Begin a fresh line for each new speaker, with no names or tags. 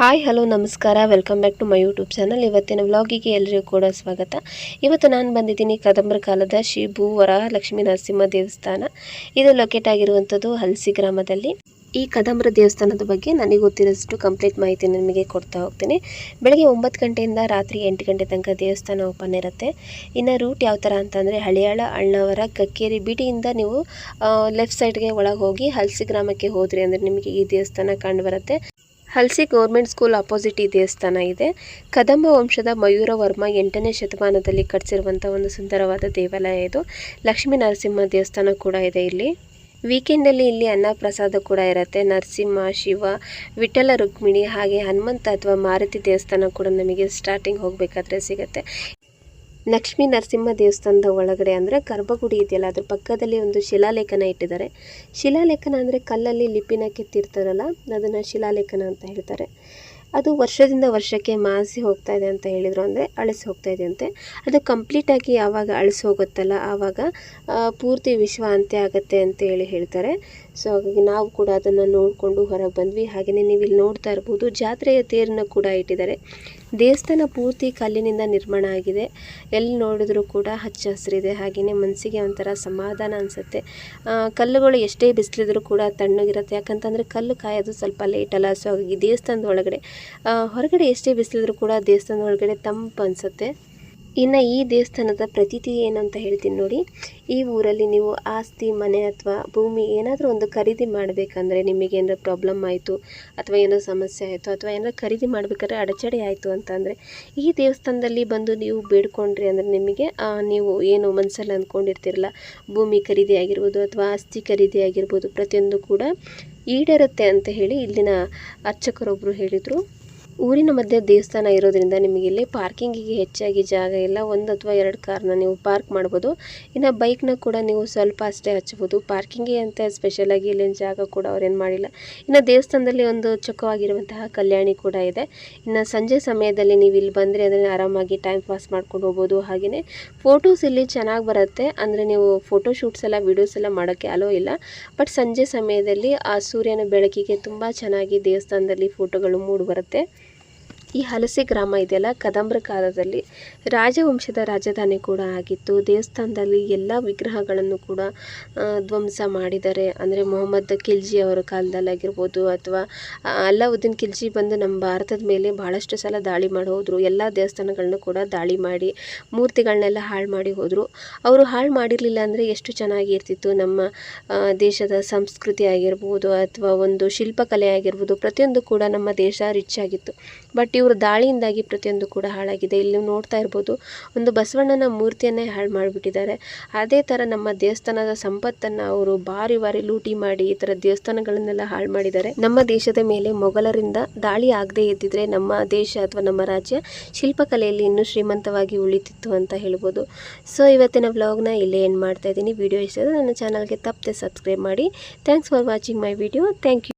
Hi, hello, ನಮಸ್ಕಾರ. Welcome back to my YouTube channel ಇವತ್ತಿನ ವ್ಲಾಗಿಗೆ ಎಲ್ಲರಿಗೂ ಕೂಡ ಸ್ವಾಗತ. ಇವತ್ತು ನಾನು ಬಂದಿದ್ದೀನಿ ಕದಂಬರ ಕಾಲದ ಶ್ರೀ ಭೂ ವರಾಹ ಲಕ್ಷ್ಮೀ ನರಸಿಂಹ ದೇವಸ್ಥಾನ. ಇದು ಲೊಕೇಟ್ ಆಗಿರುವಂಥದ್ದು ಹಲ್ಸಿ ಗ್ರಾಮದಲ್ಲಿ. ಈ ಕದಂಬರ ದೇವಸ್ಥಾನದ ಬಗ್ಗೆ ನನಗೆ ಗೊತ್ತಿರೋಷ್ಟು ಕಂಪ್ಲೀಟ್ ಮಾಹಿತಿ ನಿಮಗೆ ಕೊಡ್ತಾ ಹೋಗ್ತೀನಿ. ಬೆಳಗ್ಗೆ ಒಂಬತ್ತು ಗಂಟೆಯಿಂದ ರಾತ್ರಿ ಎಂಟು ಗಂಟೆ ತನಕ ದೇವಸ್ಥಾನ ಓಪನ್ ಇರುತ್ತೆ. ಇನ್ನು ರೂಟ್ ಯಾವ ಥರ ಅಂತಂದರೆ ಹಳಿಯಾಳ, ಅಣ್ಣವರ ಕಕ್ಕೇರಿ ಬಿಡಿಯಿಂದ ನೀವು ಲೆಫ್ಟ್ ಸೈಡ್ಗೆ ಒಳಗೆ ಹೋಗಿ ಹಲ್ಸಿ ಗ್ರಾಮಕ್ಕೆ ಹೋದ್ರಿ ಅಂದರೆ ನಿಮಗೆ ಈ ದೇವಸ್ಥಾನ ಕಂಡು ಬರುತ್ತೆ. ಹಲ್ಸಿ ಗೌರ್ಮೆಂಟ್ ಸ್ಕೂಲ್ ಅಪೋಸಿಟ್ ಈ ದೇವಸ್ಥಾನ ಇದೆ. ಕದಂಬ ವಂಶದ ಮಯೂರ ವರ್ಮ ಎಂಟನೇ ಶತಮಾನದಲ್ಲಿ ಕಟ್ಟಿಸಿರುವಂಥ ಒಂದು ಸುಂದರವಾದ ದೇವಾಲಯ ಇದು. ಲಕ್ಷ್ಮೀ ನರಸಿಂಹ ದೇವಸ್ಥಾನ ಕೂಡ ಇದೆ ಇಲ್ಲಿ. ವೀಕೆಂಡಲ್ಲಿ ಇಲ್ಲಿ ಅನ್ನ ಪ್ರಸಾದ ಕೂಡ ಇರುತ್ತೆ. ನರಸಿಂಹ, ಶಿವ, ವಿಠಲ ರುಕ್ಮಿಣಿ ಹಾಗೆ ಹನುಮಂತ ಅಥವಾ ಮಾರುತಿ ದೇವಸ್ಥಾನ ಕೂಡ ನಮಗೆ ಸ್ಟಾರ್ಟಿಂಗ್ ಹೋಗಬೇಕಾದ್ರೆ ಸಿಗುತ್ತೆ. ಲಕ್ಷ್ಮೀ ನರಸಿಂಹ ದೇವಸ್ಥಾನದ ಒಳಗಡೆ ಅಂದರೆ ಗರ್ಭಗುಡಿ ಇದೆಯಲ್ಲ, ಅದ್ರ ಪಕ್ಕದಲ್ಲಿ ಒಂದು ಶಿಲಾಲೇಖನ ಇಟ್ಟಿದ್ದಾರೆ. ಶಿಲಾಲೇಖನ ಅಂದರೆ ಕಲ್ಲಲ್ಲಿ ಲಿಪಿನ ಕೆತ್ತಿರ್ತಾರಲ್ಲ, ಅದನ್ನು ಶಿಲಾಲೇಖನ ಅಂತ ಹೇಳ್ತಾರೆ. ಅದು ವರ್ಷದಿಂದ ವರ್ಷಕ್ಕೆ ಮಾಸಿ ಹೋಗ್ತಾ ಇದೆ ಅಂತ ಹೇಳಿದರು ಅಂದರೆ ಅಳಿಸಿ ಹೋಗ್ತಾ ಇದೆ ಅಂತೆ ಅದು ಕಂಪ್ಲೀಟಾಗಿ ಯಾವಾಗ ಅಳಿಸಿ ಹೋಗುತ್ತಲ್ಲ, ಆವಾಗ ಪೂರ್ತಿ ವಿಶ್ವ ಅಂತ್ಯ ಆಗುತ್ತೆ ಅಂತ ಹೇಳಿ ಹೇಳ್ತಾರೆ. ಸೊ ಹಾಗಾಗಿ ನಾವು ಕೂಡ ಅದನ್ನು ನೋಡಿಕೊಂಡು ಹೊರಗೆ ಬಂದ್ವಿ. ಹಾಗೆಯೇ ನೀವು ಇಲ್ಲಿ ನೋಡ್ತಾ ಇರ್ಬೋದು, ಜಾತ್ರೆಯ ತೇರನ್ನು ಕೂಡ ಇಟ್ಟಿದ್ದಾರೆ. ದೇವಸ್ಥಾನ ಪೂರ್ತಿ ಕಲ್ಲಿನಿಂದ ನಿರ್ಮಾಣ ಆಗಿದೆ. ಎಲ್ಲಿ ನೋಡಿದ್ರೂ ಕೂಡ ಹಚ್ಚ ಹಸಿರಿದೆ. ಹಾಗೆಯೇ ಮನಸ್ಸಿಗೆ ಒಂಥರ ಸಮಾಧಾನ ಅನಿಸುತ್ತೆ. ಕಲ್ಲುಗಳು ಎಷ್ಟೇ ಬಿಸಿಲಿದ್ರೂ ಕೂಡ ತಣ್ಣಗಿರುತ್ತೆ. ಯಾಕಂತಂದರೆ ಕಲ್ಲು ಕಾಯೋದು ಸ್ವಲ್ಪ ಲೇಟ್ ಅಲ್ಲ. ಸೊ ಹಾಗಾಗಿ ದೇವಸ್ಥಾನದ ಒಳಗಡೆ ಹೊರಗಡೆ ಎಷ್ಟೇ ಬಿಸಿಲಿದ್ರೂ ಕೂಡ ದೇವಸ್ಥಾನದ ಒಳಗಡೆ ತಂಪು ಅನಿಸುತ್ತೆ. ಇನ್ನು ಈ ದೇವಸ್ಥಾನದ ಪ್ರತೀತಿ ಏನು ಅಂತ ಹೇಳ್ತೀನಿ ನೋಡಿ. ಈ ಊರಲ್ಲಿ ನೀವು ಆಸ್ತಿ, ಮನೆ ಅಥವಾ ಭೂಮಿ ಏನಾದರೂ ಒಂದು ಖರೀದಿ ಮಾಡಬೇಕಂದ್ರೆ ನಿಮಗೆ ಏನಾರ ಪ್ರಾಬ್ಲಮ್ ಆಯಿತು, ಅಥವಾ ಏನೋ ಸಮಸ್ಯೆ ಆಯಿತು, ಅಥವಾ ಏನಾರ ಖರೀದಿ ಮಾಡಬೇಕಾದ್ರೆ ಅಡಚಣೆ ಆಯಿತು ಅಂತಂದರೆ ಈ ದೇವಸ್ಥಾನದಲ್ಲಿ ಬಂದು ನೀವು ಬೇಡ್ಕೊಂಡ್ರಿ ಅಂದರೆ ನಿಮಗೆ ನೀವು ಏನು ಮನಸ್ಸಲ್ಲಿ ಅಂದ್ಕೊಂಡಿರ್ತಿರಲ್ಲ ಭೂಮಿ ಖರೀದಿ ಆಗಿರ್ಬೋದು ಅಥವಾ ಆಸ್ತಿ ಖರೀದಿ ಆಗಿರ್ಬೋದು ಪ್ರತಿಯೊಂದು ಕೂಡ ಈಡೇರುತ್ತೆ ಅಂತ ಹೇಳಿ ಇಲ್ಲಿನ ಅರ್ಚಕರೊಬ್ಬರು ಹೇಳಿದರು. ಊರಿನ ಮಧ್ಯೆ ದೇವಸ್ಥಾನ ಇರೋದ್ರಿಂದ ನಿಮಗೆ ಇಲ್ಲಿ ಪಾರ್ಕಿಂಗಿಗೆ ಹೆಚ್ಚಾಗಿ ಜಾಗ ಇಲ್ಲ, ಒಂದು ಅಥವಾ ಎರಡು ಕಾರ್ನ ನೀವು ಪಾರ್ಕ್ ಮಾಡ್ಬೋದು. ಇನ್ನು ಬೈಕ್ನ ಕೂಡ ನೀವು ಸ್ವಲ್ಪ ಅಷ್ಟೇ ಹಚ್ಬೋದು. ಪಾರ್ಕಿಂಗಿಗೆ ಅಂತ ಸ್ಪೆಷಲಾಗಿ ಇಲ್ಲಿನ ಜಾಗ ಕೂಡ ಅವ್ರೇನು ಮಾಡಿಲ್ಲ. ಇನ್ನು ದೇವಸ್ಥಾನದಲ್ಲಿ ಒಂದು ಚೊಕ್ಕವಾಗಿರುವಂತಹ ಕಲ್ಯಾಣಿ ಕೂಡ ಇದೆ. ಇನ್ನು ಸಂಜೆ ಸಮಯದಲ್ಲಿ ನೀವು ಇಲ್ಲಿ ಬಂದರೆ ಅದನ್ನು ಆರಾಮಾಗಿ ಟೈಮ್ ಪಾಸ್ ಮಾಡ್ಕೊಂಡು ಹೋಗ್ಬೋದು. ಹಾಗೆಯೇ ಫೋಟೋಸ್ ಇಲ್ಲಿ ಚೆನ್ನಾಗಿ ಬರುತ್ತೆ. ಅಂದರೆ ನೀವು ಫೋಟೋ ಶೂಟ್ಸ್ ಎಲ್ಲ ವೀಡಿಯೋಸ್ ಎಲ್ಲ ಮಾಡೋಕ್ಕೆ ಅಲೋ ಇಲ್ಲ. ಬಟ್ ಸಂಜೆ ಸಮಯದಲ್ಲಿ ಆ ಸೂರ್ಯನ ಬೆಳಕಿಗೆ ತುಂಬ ಚೆನ್ನಾಗಿ ದೇವಸ್ಥಾನದಲ್ಲಿ ಫೋಟೋಗಳು ಮೂಡಿ ಬರುತ್ತೆ. ಈ ಹಲಸೆ ಗ್ರಾಮ ಇದೆಯಲ್ಲ? ಕದಂಬರ ಕಾಲದಲ್ಲಿ ರಾಜವಂಶದ ರಾಜಧಾನಿ ಕೂಡ ಆಗಿತ್ತು. ದೇವಸ್ಥಾನದಲ್ಲಿ ಎಲ್ಲ ವಿಗ್ರಹಗಳನ್ನು ಕೂಡ ಧ್ವಂಸ ಮಾಡಿದ್ದಾರೆ. ಅಂದರೆ ಮೊಹಮ್ಮದ್ ಖಿಲ್ಜಿ ಅವರ ಕಾಲದಲ್ಲಾಗಿರ್ಬೋದು ಅಥವಾ ಅಲ್ಲಾವುದ್ದೀನ್ ಖಿಲ್ಜಿ ಬಂದು ನಮ್ಮ ಭಾರತದ ಮೇಲೆ ಬಹಳಷ್ಟು ಸಲ ದಾಳಿ ಮಾಡಿ ಹೋದರು. ಎಲ್ಲ ದೇವಸ್ಥಾನಗಳನ್ನು ಕೂಡ ದಾಳಿ ಮಾಡಿ, ಮೂರ್ತಿಗಳನ್ನೆಲ್ಲ ಹಾಳು ಮಾಡಿ ಹೋದರು. ಅವರು ಹಾಳು ಮಾಡಿರಲಿಲ್ಲ ಅಂದರೆ ಎಷ್ಟು ಚೆನ್ನಾಗಿ ಇರ್ತಿತ್ತು. ನಮ್ಮ ದೇಶದ ಸಂಸ್ಕೃತಿ ಆಗಿರ್ಬೋದು ಅಥವಾ ಒಂದು ಶಿಲ್ಪಕಲೆ ಆಗಿರ್ಬೋದು. ಪ್ರತಿಯೊಂದು ಕೂಡ ನಮ್ಮ ದೇಶ ರಿಚ್ ಆಗಿತ್ತು. ಬಟ್ ಇವರು ದಾಳಿಯಿಂದಾಗಿ ಪ್ರತಿಯೊಂದು ಕೂಡ ಹಾಳಾಗಿದೆ. ಇಲ್ಲಿ ನೋಡ್ತಾ ಇರ್ಬೋದು, ಒಂದು ಬಸವಣ್ಣನ ಮೂರ್ತಿಯನ್ನೇ ಹಾಳು ಮಾಡಿಬಿಟ್ಟಿದ್ದಾರೆ. ಅದೇ ಥರ ನಮ್ಮ ದೇವಸ್ಥಾನದ ಸಂಪತ್ತನ್ನು ಅವರು ಬಾರಿ ಬಾರಿ ಲೂಟಿ ಮಾಡಿ ಈ ಥರ ದೇವಸ್ಥಾನಗಳನ್ನೆಲ್ಲ ಹಾಳು ಮಾಡಿದ್ದಾರೆ. ನಮ್ಮ ದೇಶದ ಮೇಲೆ ಮೊಘಲರಿಂದ ದಾಳಿ ಆಗದೇ ಇದ್ದಿದ್ರೆ ನಮ್ಮ ದೇಶ ಅಥವಾ ನಮ್ಮ ರಾಜ್ಯ ಶಿಲ್ಪಕಲೆಯಲ್ಲಿ ಇನ್ನೂ ಶ್ರೀಮಂತವಾಗಿ ಉಳಿತಿತ್ತು ಅಂತ ಹೇಳ್ಬೋದು. ಸೊ ಇವತ್ತಿನ ವ್ಲಾಗ್ನ ಇಲ್ಲೇ ಏನು ಮಾಡ್ತಾ ಇದ್ದೀನಿ. ವಿಡಿಯೋ ಇಷ್ಟ ನನ್ನ ಚಾನಲ್ಗೆ ತಪ್ಪದೆ ಸಬ್ಸ್ಕ್ರೈಬ್ ಮಾಡಿ. Thanks for watching my video thank you